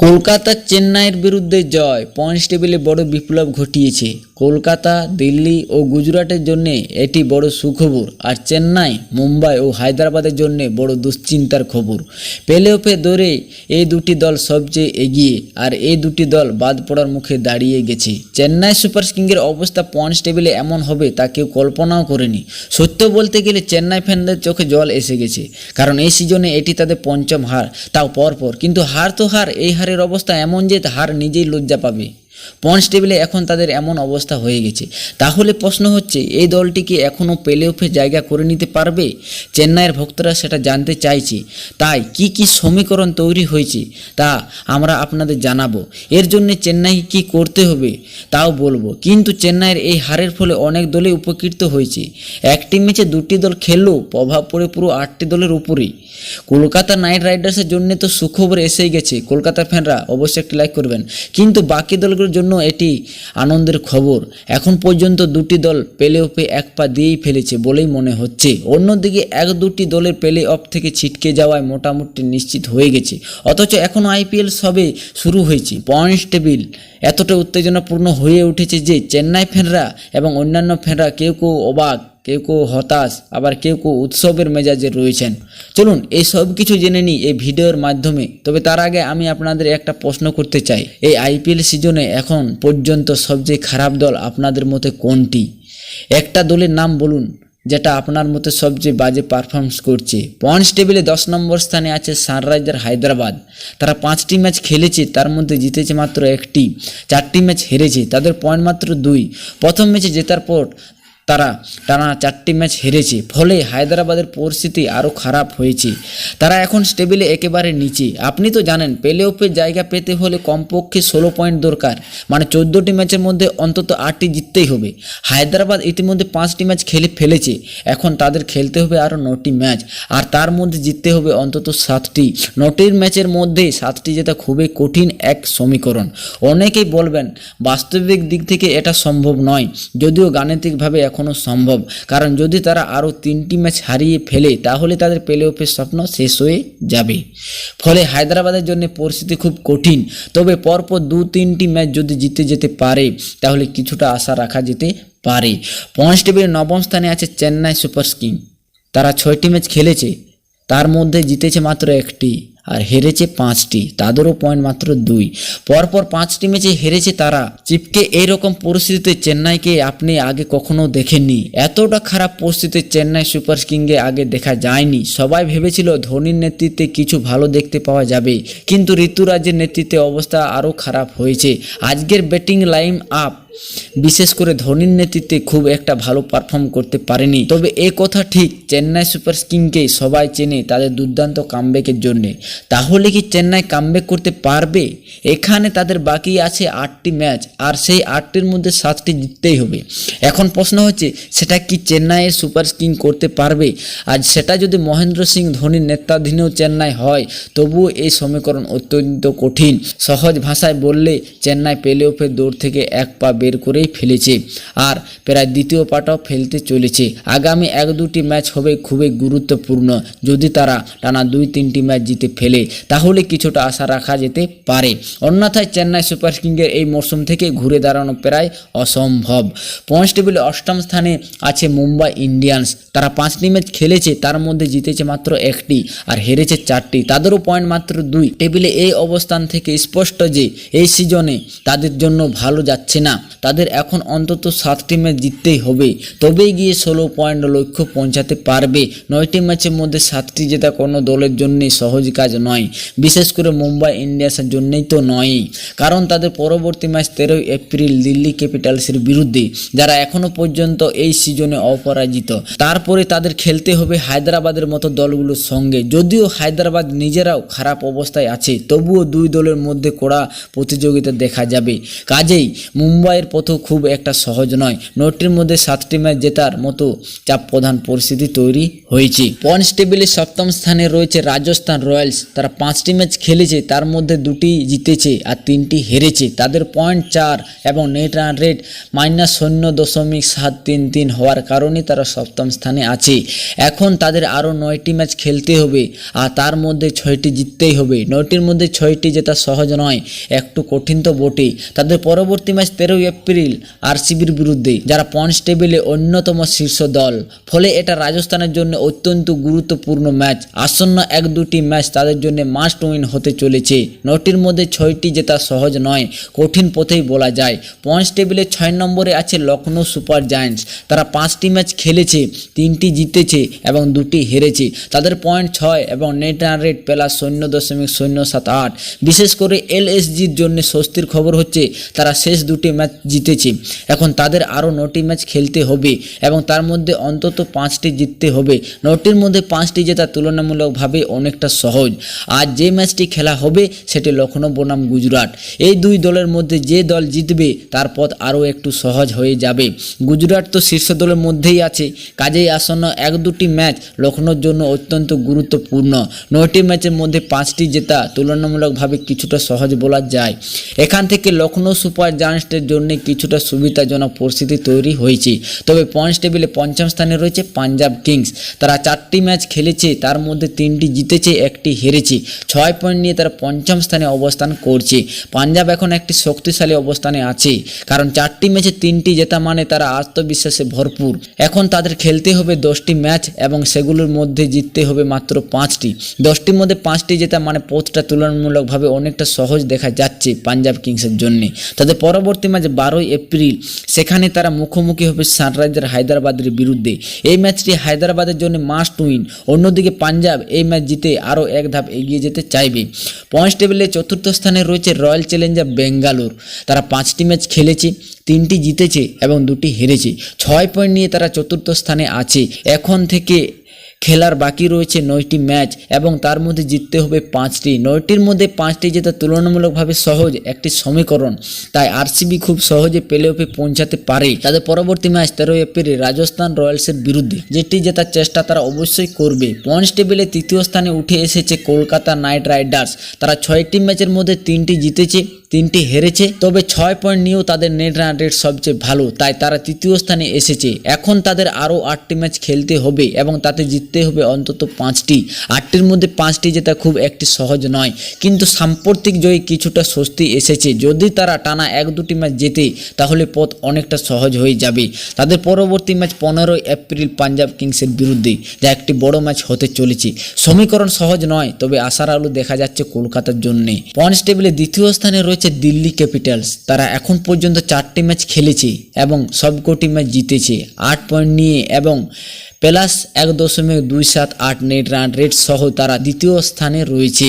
কলকাতা চেন্নাইয়ের বিরুদ্ধে জয়। পয়েন্টস টেবিলে বড় বিপ্লব ঘটিয়েছে। কলকাতা, দিল্লি ও গুজরাটের জন্য এটি বড় সুখবর আর চেন্নাই, মুম্বাই ও হায়দ্রাবাদের জন্য বড় দুশ্চিন্তার খবর। প্লে অফে দৌড়ে এই দুটি দল সবচেয়ে এগিয়ে আর এই দুটি দল বাদ পড়ার মুখে দাঁড়িয়ে গেছে। চেন্নাই সুপার কিংসের অবস্থা পয়েন্টস টেবিলে এমন হবে তা কেউ কল্পনাও করেনি। সত্য বলতে গেলে চেন্নাই ফ্যানদের চোখে জল এসে গেছে, কারণ এই সিজনে এটি তাদের পঞ্চম হার, তাও পরপর। কিন্তু হার তো হার, এই হারের অবস্থা এমন যে হার নিজেই লজ্জা পাবে। পয়েন্টস টেবিলে এখন তাদের এমন অবস্থা হয়ে গেছে। তাহলে প্রশ্ন হচ্ছে, এই দলটি কি এখনও প্লে অফে জায়গা করে নিতে পারবে? চেন্নাইয়ের ভক্তরা সেটা জানতে চাইছে। তাই কি কি সমীকরণ তৈরি হয়েছে, তা আমরা আপনাদের জানাব। এর জন্য চেন্নাই কি করতে হবে, তাও বলব। কিন্তু চেন্নাইয়ের এই হারের ফলে অনেক দলই উপকৃত হয়েছে। একটি ম্যাচে দুটি দল খেললেও প্রভাব পড়ে পুরো আটটি দলের উপরেই। কলকাতা নাইট রাইডার্সের জন্য তো সুখবর এসেই গেছে। কলকাতার ফ্যানরা অবশ্যই একটি লাইক করবেন। কিন্তু বাকি দলগুলোর জন্য এটি আনন্দের খবর। এখন পর্যন্ত দুটি দল প্লে অফে এক পা দিয়েই ফেলেছে বলেই মনে হচ্ছে। অন্যদিকে এক দুটি দলের প্লে অফ থেকে ছিটকে যাওয়ায় মোটামুটি নিশ্চিত হয়ে গেছে। অথচ এখন আইপিএল সবে শুরু হয়েছে। পয়েন্টস টেবিল এতটা উত্তেজনাপূর্ণ হয়ে উঠেছে যে, চেন্নাই ফ্যানরা এবং অন্যান্য ফ্যানরা কেউ কেউ অবাক কেউ কেউ হতাশ, আবার কেউ কেউ উৎসবের মেজাজে রয়েছেন। চলুন, এই সব কিছু জেনে নিই এই ভিডিওর মাধ্যমে। তবে তার আগে আমি আপনাদের একটা প্রশ্ন করতে চাই। এই আইপিএল সিজনে এখন পর্যন্ত সবচেয়ে খারাপ দল আপনাদের মতে কোনটি? একটা দলের নাম বলুন, যেটা আপনার মতে সবচেয়ে বাজে পারফরমেন্স করছে। পয়েন্টস টেবিলে দশ নম্বর স্থানে আছে সানরাইজার হায়দ্রাবাদ। তারা পাঁচটি ম্যাচ খেলেছে, তার মধ্যে জিতেছে মাত্র একটি। চারটি ম্যাচ হেরেছে, তাদের পয়েন্ট মাত্র দুই। প্রথম ম্যাচে জেতার পর তারা টানা চারটি ম্যাচ হেরেছে। ফলে হায়দ্রাবাদের পরিস্থিতি আরও খারাপ হয়েছে। তারা এখন স্টেবিলে একেবারে নিচে। আপনি তো জানেন প্লে অফে জায়গা পেতে হলে কমপক্ষে ষোলো পয়েন্ট দরকার। মানে চোদ্দোটি ম্যাচের মধ্যে অন্তত আটটি জিততেই হবে। হায়দ্রাবাদ ইতিমধ্যে পাঁচটি ম্যাচ খেলে ফেলেছে। এখন তাদের খেলতে হবে আরও নটি ম্যাচ। আর তার মধ্যে জিততে হবে অন্তত সাতটি। নটির ম্যাচের মধ্যে সাতটি জেতা খুবই কঠিন এক সমীকরণ। অনেকেই বলবেন, বাস্তবিক দিক থেকে এটা সম্ভব নয়। যদিও গাণিতিকভাবে এখনও সম্ভব। কারণ যদি তারা আরও তিনটি ম্যাচ হারিয়ে ফেলে, তাহলে তাদের প্লে অফের স্বপ্ন শেষ হয়ে যাবে। ফলে হায়দ্রাবাদের জন্য পরিস্থিতি খুব কঠিন। তবে পরপর দু তিনটি ম্যাচ যদি জিতে যেতে পারে, তাহলে কিছুটা আশা রাখা যেতে পারে। পয়েন্টস টেবিলের নবম স্থানে আছে চেন্নাই সুপার কিং তারা ছয়টি ম্যাচ খেলেছে। তার মধ্যে জিতেছে মাত্র একটি। আর হেরেছে পাঁচটি, তাদেরও পয়েন্ট মাত্র দুই। পরপর পাঁচটি ম্যাচে হেরেছে তারা। চিপকে এইরকম পরিস্থিতিতে চেন্নাইকে আপনি আগে কখনো দেখেননি। এতটা খারাপ পরিস্থিতিতে চেন্নাই সুপার কিংয়ে আগে দেখা যায়নি। সবাই ভেবেছিল ধোনির নেতৃত্বে কিছু ভালো দেখতে পাওয়া যাবে। কিন্তু ঋতুরাজের নেতৃত্বে অবস্থা আরও খারাপ হয়েছে। আজকের ব্যাটিং লাইন আপ বিশেষ করে ধোনির নেতৃত্বে খুব একটা ভালো পারফর্ম করতে পারেনি। তবে এ কথা ঠিক, চেন্নাই সুপার কিংকে সবাই চেনে তাদের দুর্দান্ত কামব্যাকের জন্য। তাহলে কি চেন্নাই কামব্যাক করতে পারবে? এখানে তাদের বাকি আছে আটটি ম্যাচ আর সেই আটটির মধ্যে সাতটি জিততেই হবে। এখন প্রশ্ন হচ্ছে, সেটা কি চেন্নাইয়ের সুপার কিং করতে পারবে? আজ সেটা যদি মহেন্দ্র সিং ধোনির নেতৃত্বাধীনেও চেন্নাই হয়, তবুও এই সমীকরণ অত্যন্ত কঠিন। সহজ ভাষায় বললে, চেন্নাই প্লে অফের দৌড় থেকে এক পা বের করেই ফেলেছে আর প্রায় দ্বিতীয় পাটাও ফেলতে চলেছে। আগামী এক দুটি ম্যাচ হবে খুবই গুরুত্বপূর্ণ। যদি তারা টানা দুই তিনটি ম্যাচ জিতে ফেলে, তাহলে কিছুটা আশা রাখা যেতে পারে। অন্যথায় চেন্নাই সুপার কিংয়ের এই মরশুম থেকে ঘুরে দাঁড়ানো প্রায় অসম্ভব। পয়েন্টস টেবিলে অষ্টম স্থানে আছে মুম্বাই ইন্ডিয়ান্স। তারা পাঁচটি ম্যাচ খেলেছে, তার মধ্যে জিতেছে মাত্র একটি আর হেরেছে চারটি। তাদেরও পয়েন্ট মাত্র দুই। টেবিলে এই অবস্থান থেকে স্পষ্ট যে, এই সিজনে তাদের জন্য ভালো যাচ্ছে না। তাদের এখন অন্তত সাতটি ম্যাচ জিততেই হবে। তবেই গিয়ে ষোলো পয়েন্ট লক্ষ্য পৌঁছাতে পারবে। নয়টি ম্যাচের মধ্যে সাতটি জেতা কোনো দলের জন্যই সহজ কাজ নয়। বিশেষ করে মুম্বাই ইন্ডিয়ান্সের জন্যই তো নয়ই কারণ তাদের পরবর্তী ম্যাচ তেরোই এপ্রিল দিল্লি ক্যাপিটালসের বিরুদ্ধে, যারা এখনও পর্যন্ত এই সিজনে অপরাজিত। তারপরে তাদের খেলতে হবে হায়দ্রাবাদের মতো দলগুলোর সঙ্গে। যদিও হায়দ্রাবাদ নিজেরাও খারাপ অবস্থায় আছে, তবুও দুই দলের মধ্যে কড়া প্রতিযোগিতা দেখা যাবে। কাজেই মুম্বাইয়ের পথও খুব একটা সহজ নয়। নয়টির মধ্যে সাতটি ম্যাচ জেতার মতো চাপ প্রধান পরিস্থিতি তৈরি হয়েছে। পয়েন্টস টেবিলে সপ্তম স্থানে রয়েছে রাজস্থান রয়্যালস। তারা পাঁচটি ম্যাচ খেলেছে, তার মধ্যে দুটি জিতেছে আর তিনটি হেরেছে। তাদের পয়েন্ট চার এবং নেট রান রেট মাইনাস শূন্য দশমিক সাত তিন তিন হওয়ার কারণে তারা সপ্তম স্থানে আছে। এখন তাদের আরও নয়টি ম্যাচ খেলতে হবে আর তার মধ্যে ছয়টি জিততেই হবে। নয়টির মধ্যে ছয়টি জেতা সহজ নয়, একটু কঠিন তো বটেই। তাদের পরবর্তী ম্যাচ তেরোই এপ্রিল আরসিবির বিরুদ্ধে, যারা পয়েন্টস টেবিলে অন্যতম শীর্ষ দল। ফলে এটা রাজস্থানের জন্য অত্যন্ত গুরুত্বপূর্ণ ম্যাচ। আসন্ন এক দুটি ম্যাচ তাদের জন্য মাস্ট উইন হতে চলেছে। নটির মধ্যে ছয়টি জেতা সহজ নয়, কঠিন পথেই বলা যায়। পয়েন্টস টেবিলে ছয় নম্বরে আছে লখনৌ সুপার জায়ান্টস। তারা পাঁচটি ম্যাচ খেলেছে, তিনটি জিতেছে এবং দুটি হেরেছে। তাদের পয়েন্ট ছয় এবং নেট রেট প্লাস শূন্য দশমিক শূন্য সাত আট। বিশেষ করে এলএসজির জন্য স্বস্তির খবর হচ্ছে, তারা শেষ দুটি ম্যাচ জিতেছে। এখন তাদের আরও নটি ম্যাচ খেলতে হবে এবং তার মধ্যে অন্তত পাঁচটি জিততে হবে। নটির মধ্যে পাঁচটি জেতা তুলনামূলকভাবে অনেকটা সহজ। আর যে ম্যাচটি খেলা হবে সেটি লখনৌ বনাম গুজরাট। এই দুই দলের মধ্যে যে দল জিতবে তার পথ আরও একটু সহজ হয়ে যাবে। গুজরাট তো শীর্ষ দলের মধ্যেই আছে। কাজেই আসন্ন এক দুটি ম্যাচ লখনৌর জন্য অত্যন্ত গুরুত্বপূর্ণ। নয়টি ম্যাচের মধ্যে পাঁচটি জেতা তুলনামূলকভাবে কিছুটা সহজ বলা যায়। এখান থেকে লখনৌ সুপার জায়ান্টসের জন্য কিছুটা সুবিধাজনক পরিস্থিতি তৈরি হয়েছে। তবে পয়েন্টস টেবিলে পঞ্চম স্থানে রয়েছে পাঞ্জাব কিংস। তারা চারটি ম্যাচ খেলেছে, তার মধ্যে তিনটি জিতেছে, একটি হেরেছে। ছয় পয়েন্ট নিয়ে তারা পঞ্চম স্থানে অবস্থান করছে। পাঞ্জাব এখন একটি শক্তিশালী অবস্থানে আছে, কারণ চারটি ম্যাচে তিনটি জেতা মানে তারা আত্মবিশ্বাসে ভরপুর। এখন তাদের খেলতে হবে দশটি ম্যাচ এবং সেগুলোর মধ্যে জিততে হবে মাত্র পাঁচটি। দশটির মধ্যে পাঁচটি জেতা মানে পথটা তুলনামূলকভাবে অনেকটা সহজ দেখা যাচ্ছে পাঞ্জাব কিংসের জন্য। তাদের পরবর্তী ম্যাচ বারোই এপ্রিল। সেখানে তারা মুখোমুখি হবে সানরাইজার হায়দ্রাবাদের বিরুদ্ধে। এই ম্যাচটি হায়দ্রাবাদের জন্য মাস্ট উইন অন্যদিকে পাঞ্জাব এই ম্যাচ জিতে আরও এক ধাপ এগিয়ে যেতে চাইবে। পয়েন্টস টেবিলে চতুর্থ স্থানে রয়েছে রয়্যাল চ্যালেঞ্জার বেঙ্গালোর। তারা পাঁচটি ম্যাচ খেলেছে, তিনটি জিতেছে এবং দুটি হেরেছে। ছয় পয়েন্ট নিয়ে তারা চতুর্থ স্থানে আছে। এখন থেকে খেলার বাকি রয়েছে নয়টি ম্যাচ এবং তার মধ্যে জিততে হবে পাঁচটি। নয়টির মধ্যে পাঁচটি জেতা তুলনামূলকভাবে সহজ একটি সমীকরণ। তাই আরসিবি খুব সহজে প্লে অফে পৌঁছাতে পারে। তাদের পরবর্তী ম্যাচ তেরোই এপ্রিলে রাজস্থান রয়্যালসের বিরুদ্ধে। যেটি জেতার চেষ্টা তারা অবশ্যই করবে। পয়েন্টস টেবিলে তৃতীয় স্থানে উঠে এসেছে কলকাতা নাইট রাইডার্স। তারা ছয়টি ম্যাচের মধ্যে তিনটি জিতেছে। তিনটি হেরেছে, তবে ছয় পয়েন্ট নিয়েও তাদের নেট রান রেট সবচেয়ে ভালো, তাই তারা তৃতীয় স্থানে এসেছে। এখন তাদের আরও আটটি ম্যাচ খেলতে হবে এবং তাতে জিততে হবে অন্তত পাঁচটি। আটটির মধ্যে পাঁচটি জেতা খুব একটি সহজ নয়, কিন্তু সাম্প্রতিক জয়ে কিছুটা স্বস্তি এসেছে। যদি তারা টানা এক দুটি ম্যাচ জেতে, তাহলে পথ অনেকটা সহজ হয়ে যাবে। তাদের পরবর্তী ম্যাচ পনেরোই এপ্রিল পাঞ্জাব কিংসের বিরুদ্ধে, যা একটি বড় ম্যাচ হতে চলেছে। সমীকরণ সহজ নয়, তবে আশার আলো দেখা যাচ্ছে কলকাতার জন্যে। পয়েন্টস টেবিলে দ্বিতীয় স্থানে রয়েছে দিল্লি ক্যাপিটালস। তারা এখন পর্যন্ত চারটি ম্যাচ খেলেছে এবং সবকটি ম্যাচ জিতেছে। আট পয়েন্ট নিয়ে এবং প্লাস এক দশমিক দুই সাত আট নেট রান রেট সহ তারা দ্বিতীয় স্থানে রয়েছে।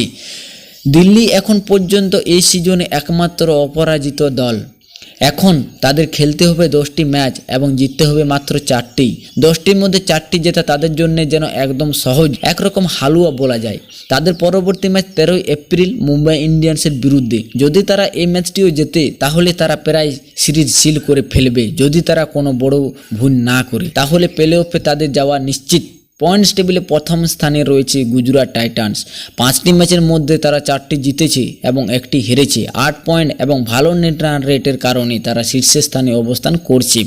দিল্লি এখন পর্যন্ত এই সিজনে একমাত্র অপরাজিত দল। এখন তাদের খেলতে হবে দশটি ম্যাচ এবং জিততে হবে মাত্র চারটি। দশটির মধ্যে চারটি জেতা তাদের জন্য যেন একদম সহজ, একরকম হালুয়া বলা যায়। তাদের পরবর্তী ম্যাচ তেরোই এপ্রিল মুম্বাই ইন্ডিয়ান্সের বিরুদ্ধে। যদি তারা এই ম্যাচটিও জেতে, তাহলে তারা প্রায় সিরিজ সিল করে ফেলবে। যদি তারা কোনো বড় ভুল না করে, তাহলে প্লে অফে তাদের যাওয়া নিশ্চিত। পয়েন্টস টেবিলে প্রথম স্থানে রয়েছে গুজরাট টাইটান্স। পাঁচটি ম্যাচের মধ্যে তারা চারটি জিতেছে এবং একটি হেরেছে। আট পয়েন্ট এবং ভালো নেট রান রেটের কারণে তারা শীর্ষস্থানে অবস্থান করছে।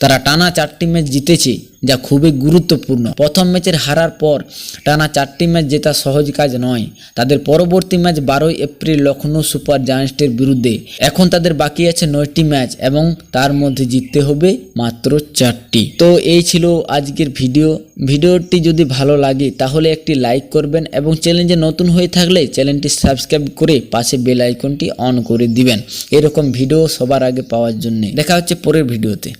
তারা টানা চারটি ম্যাচ জিতেছে। যা খুবই গুরুত্বপূর্ণ। প্রথম ম্যাচের হারার পর টানা চারটি ম্যাচ জেতা সহজ কাজ নয়। তাদের পরবর্তী ম্যাচ বারোই এপ্রিল লখনৌ সুপার জায়ান্টসের বিরুদ্ধে। এখন তাদের বাকি আছে নয়টি ম্যাচ এবং তার মধ্যে জিততে হবে মাত্র চারটি। তো এই ছিল আজকের ভিডিও। ভিডিওটি যদি ভালো লাগে তাহলে একটি লাইক করবেন এবং চ্যানেলে নতুন হয়ে থাকলে চ্যানেলটি সাবস্ক্রাইব করে পাশে বেল আইকনটি অন করে দিবেন। এরকম ভিডিও সবার আগে পাওয়ার জন্য। দেখা হচ্ছে পরের ভিডিওতে।